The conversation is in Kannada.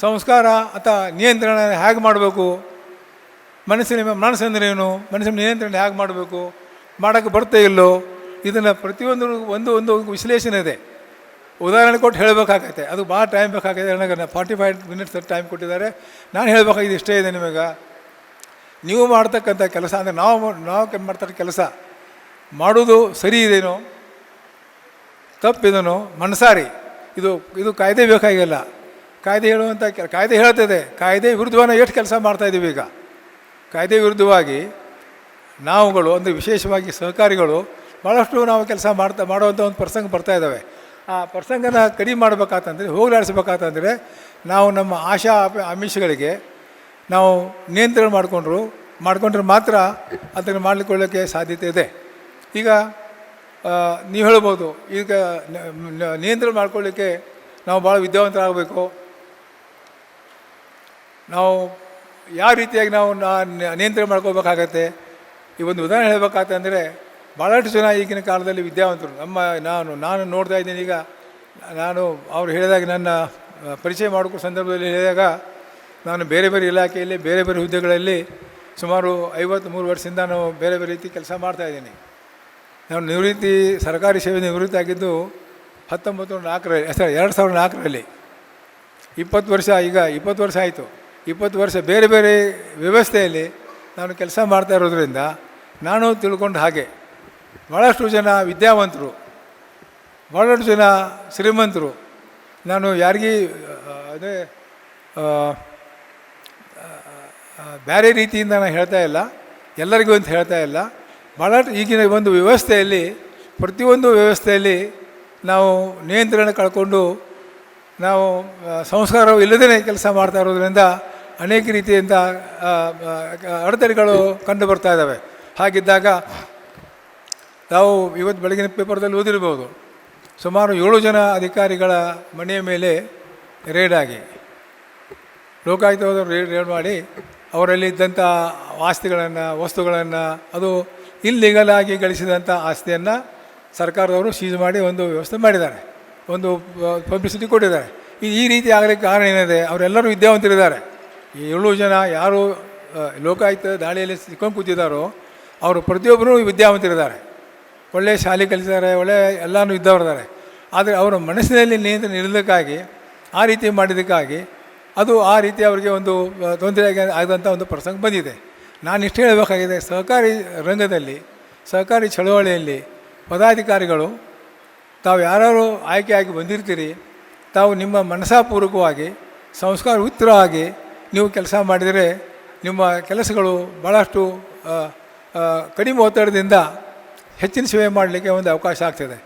ಸಂಸ್ಕಾರ ಅಥವಾ ನಿಯಂತ್ರಣ ಹೇಗೆ ಮಾಡಬೇಕು? ಮನಸ್ಸಿನ ಮನಸ್ಸಂದ್ರೆ ಏನು? ಮನಸ್ಸಿನ ನಿಯಂತ್ರಣ ಹೇಗೆ ಮಾಡಬೇಕು? ಮಾಡೋಕ್ಕೆ ಬರ್ತೇ ಇಲ್ಲೋ? ಇದನ್ನು ಪ್ರತಿಯೊಂದು ಒಂದು ಒಂದು ವಿಶ್ಲೇಷಣೆ ಇದೆ. ಉದಾಹರಣೆ ಕೊಟ್ಟು ಹೇಳಬೇಕಾಗತ್ತೆ. ಅದು ಭಾಳ ಟೈಮ್ ಬೇಕಾಗಿದೆ ನನಗೆ ಫಾರ್ಟಿ ಫೈವ್ ಮಿನಿಟ್ಸ್ ಟೈಮ್ ಕೊಟ್ಟಿದ್ದಾರೆ. ನಾನು ಹೇಳಬೇಕಾಗಿದೆ ಇಷ್ಟೇ ಇದೆ ನಿಮಗೆ. ನೀವು ಮಾಡ್ತಕ್ಕಂಥ ಕೆಲಸ ಅಂದರೆ ನಾವು ನಾವು ಮಾಡ್ತಕ್ಕ ಕೆಲಸ ಮಾಡೋದು ಸರಿ ಇದೇನೋ? ತಪ್ಪಿದನೋ ಮನಸಾರಿ. ಇದು ಇದು ಕಾಯ್ದೆ ಬೇಕಾಗಿಲ್ಲ. ಕಾಯ್ದೆ ಹೇಳುವಂಥ ಕೆಲ ಕಾಯ್ದೆ ಹೇಳ್ತದೆ. ಕಾಯ್ದೆ ವಿರುದ್ಧವನ್ನು ಎಷ್ಟು ಕೆಲಸ ಮಾಡ್ತಾಯಿದ್ದೀವಿ ಈಗ? ಕಾಯ್ದೆ ವಿರುದ್ಧವಾಗಿ ನಾವುಗಳು, ಅಂದರೆ ವಿಶೇಷವಾಗಿ ಸಹಕಾರಿಗಳು ಭಾಳಷ್ಟು ನಾವು ಕೆಲಸ ಮಾಡ್ತಾ ಮಾಡುವಂಥ ಒಂದು ಪ್ರಸಂಗ ಬರ್ತಾ ಇದ್ದಾವೆ ಆ ಪ್ರಸಂಗನ ಕಡಿಮೆ ಮಾಡಬೇಕಾತಂದರೆ, ಹೋಗಲಾಡಿಸ್ಬೇಕಾತಂದರೆ, ನಾವು ನಮ್ಮ ಆಶಾ ಆಮಿಷಗಳಿಗೆ ನಾವು ನಿಯಂತ್ರಣ ಮಾಡಿಕೊಂಡ್ರು, ಮಾಡಿಕೊಂಡ್ರೆ ಮಾತ್ರ ಅದನ್ನು ಮಾಡಿಕೊಳ್ಳೋಕ್ಕೆ ಸಾಧ್ಯತೆ ಇದೆ. ಈಗ ನೀವು ಹೇಳ್ಬೋದು, ಈಗ ನಿಯಂತ್ರಣ ಮಾಡ್ಕೊಳ್ಳಿಕ್ಕೆ ನಾವು ಭಾಳ ವಿದ್ಯಾವಂತರಾಗಬೇಕು. ನಾವು ಯಾವ ರೀತಿಯಾಗಿ ನಾವು ನಿಯಂತ್ರಣ ಮಾಡ್ಕೋಬೇಕಾಗತ್ತೆ ಈ ಒಂದು ಉದಾಹರಣೆ ಹೇಳಬೇಕಾಗತ್ತೆ ಅಂದರೆ ಭಾಳಷ್ಟು ಜನ ಈಗಿನ ಕಾಲದಲ್ಲಿ ವಿದ್ಯಾವಂತರು. ನಮ್ಮ ನಾನು ನಾನು ನೋಡ್ತಾ ಇದ್ದೀನಿ ಈಗ. ನಾನು ಅವರು ಹೇಳಿದಾಗ ನನ್ನ ಪರಿಚಯ ಮಾಡಿಕೊ ಸಂದರ್ಭದಲ್ಲಿ ಹೇಳಿದಾಗ ನಾನು ಬೇರೆ ಬೇರೆ ಇಲಾಖೆಯಲ್ಲಿ, ಬೇರೆ ಬೇರೆ ಹುದ್ದೆಗಳಲ್ಲಿ ಸುಮಾರು ಐವತ್ತ್ಮೂರು ವರ್ಷದಿಂದ ನಾನು ಬೇರೆ ಬೇರೆ ರೀತಿ ಕೆಲಸ ಮಾಡ್ತಾಯಿದ್ದೀನಿ ನಾನು ನಿವೃತ್ತಿ, ಸರ್ಕಾರಿ ಸೇವೆ ನಿವೃತ್ತಿ ಆಗಿದ್ದು ಹತ್ತೊಂಬತ್ತು ನಾಲ್ಕರಲ್ಲಿ ಸರ್ ಎರಡು ಸಾವಿರದ ನಾಲ್ಕರಲ್ಲಿ. ಇಪ್ಪತ್ತು ವರ್ಷ ಈಗ, ಇಪ್ಪತ್ತು ವರ್ಷ ಆಯಿತು. ಇಪ್ಪತ್ತು ವರ್ಷ ಬೇರೆ ಬೇರೆ ವ್ಯವಸ್ಥೆಯಲ್ಲಿ ನಾನು ಕೆಲಸ ಮಾಡ್ತಾ ಇರೋದ್ರಿಂದ ನಾನು ತಿಳ್ಕೊಂಡು ಹಾಗೆ ಭಾಳಷ್ಟು ಜನ ವಿದ್ಯಾವಂತರು ಭಾಳಷ್ಟು ಜನ ಶ್ರೀಮಂತರು, ನಾನು ಯಾರಿಗೂ ಅದೇ ಬೇರೆ ರೀತಿಯಿಂದ ನಾನು ಹೇಳ್ತಾ ಇಲ್ಲ, ಎಲ್ಲರಿಗೂ ಅಂತ ಹೇಳ್ತಾ ಇಲ್ಲ. ಭಾಳಷ್ಟು ಈಗಿನ ಒಂದು ವ್ಯವಸ್ಥೆಯಲ್ಲಿ, ಪ್ರತಿಯೊಂದು ವ್ಯವಸ್ಥೆಯಲ್ಲಿ ನಾವು ನಿಯಂತ್ರಣ ಕಳ್ಕೊಂಡು ನಾವು ಸಂಸ್ಕಾರ ಇಲ್ಲದೇ ಕೆಲಸ ಮಾಡ್ತಾ ಇರೋದ್ರಿಂದ ಅನೇಕ ರೀತಿಯಿಂದ ಅಡೆತಡೆಗಳು ಕಂಡು ಬರ್ತಾ ಇದ್ದಾವೆ ಹಾಗಿದ್ದಾಗ ನಾವು ಇವತ್ತು ಬೆಳಗಿನ ಪೇಪರ್ದಲ್ಲಿ ಓದಿರ್ಬೋದು. ಸುಮಾರು ಏಳು ಜನ ಅಧಿಕಾರಿಗಳ ಮನೆಯ ಮೇಲೆ ರೇಡ್ ಆಗಿ. ಲೋಕಾಯುಕ್ತವಾದವರು ರೇಡ್ ರೇಡ್ ಮಾಡಿ ಅವರಲ್ಲಿ ಇದ್ದಂಥ ಆಸ್ತಿಗಳನ್ನು, ವಸ್ತುಗಳನ್ನು, ಅದು ಇಲ್ಲಿಗಲ್ ಆಗಿ ಗಳಿಸಿದಂಥ ಆಸ್ತಿಯನ್ನು ಸರ್ಕಾರದವರು ಸೀಜ್ ಮಾಡಿ ಒಂದು ವ್ಯವಸ್ಥೆ ಮಾಡಿದ್ದಾರೆ. ಒಂದು ಪಬ್ಲಿಸಿಟಿ ಕೊಟ್ಟಿದ್ದಾರೆ. ಈ ರೀತಿ ಆಗಲಿಕ್ಕೆ ಕಾರಣ ಏನಿದೆ? ಅವರೆಲ್ಲರೂ ವಿದ್ಯಾವಂತರಿದ್ದಾರೆ. ಈ ಏಳು ಜನ ಯಾರು ಲೋಕಾಯುಕ್ತ ದಾಳಿಯಲ್ಲಿ ಸಿಕ್ಕೊಂಡು ಕೂತಿದ್ದಾರೋ, ಅವರು ಪ್ರತಿಯೊಬ್ಬರೂ ವಿದ್ಯಾವಂತರಿದ್ದಾರೆ. ಒಳ್ಳೆಯ ಶಾಲೆ ಕಲಿಸಿದ್ದಾರೆ ಒಳ್ಳೆಯ ಎಲ್ಲನೂ ಇದ್ದವರಿದ್ದಾರೆ ಆದರೆ ಅವರ ಮನಸ್ಸಿನಲ್ಲಿ ನಿಯಂತ್ರಣ ಇರೋದಕ್ಕಾಗಿ, ಆ ರೀತಿ ಮಾಡಿದ್ದಕ್ಕಾಗಿ, ಅದು ಆ ರೀತಿ ಅವರಿಗೆ ಒಂದು ತೊಂದರೆ ಆದಂಥ ಒಂದು ಪ್ರಸಂಗ ಬಂದಿದೆ. ನಾನು ಇಷ್ಟು ಹೇಳಬೇಕಾಗಿದೆ, ಸಹಕಾರಿ ರಂಗದಲ್ಲಿ, ಸಹಕಾರಿ ಚಳುವಳಿಯಲ್ಲಿ ಪದಾಧಿಕಾರಿಗಳು, ತಾವು ಯಾರು ಆಯ್ಕೆಯಾಗಿ ಬಂದಿರ್ತೀರಿ, ತಾವು ನಿಮ್ಮ ಮನಸಾಪೂರ್ವಕವಾಗಿ ಸಂಸ್ಕಾರ ಉತ್ತರವಾಗಿ ನೀವು ಕೆಲಸ ಮಾಡಿದರೆ ನಿಮ್ಮ ಕೆಲಸಗಳು ಭಾಳಷ್ಟು ಕಡಿಮೆ ಒತ್ತಡದಿಂದ ಹೆಚ್ಚಿನ ಸೇವೆ ಮಾಡಲಿಕ್ಕೆ ಒಂದು ಅವಕಾಶ ಆಗ್ತದೆ.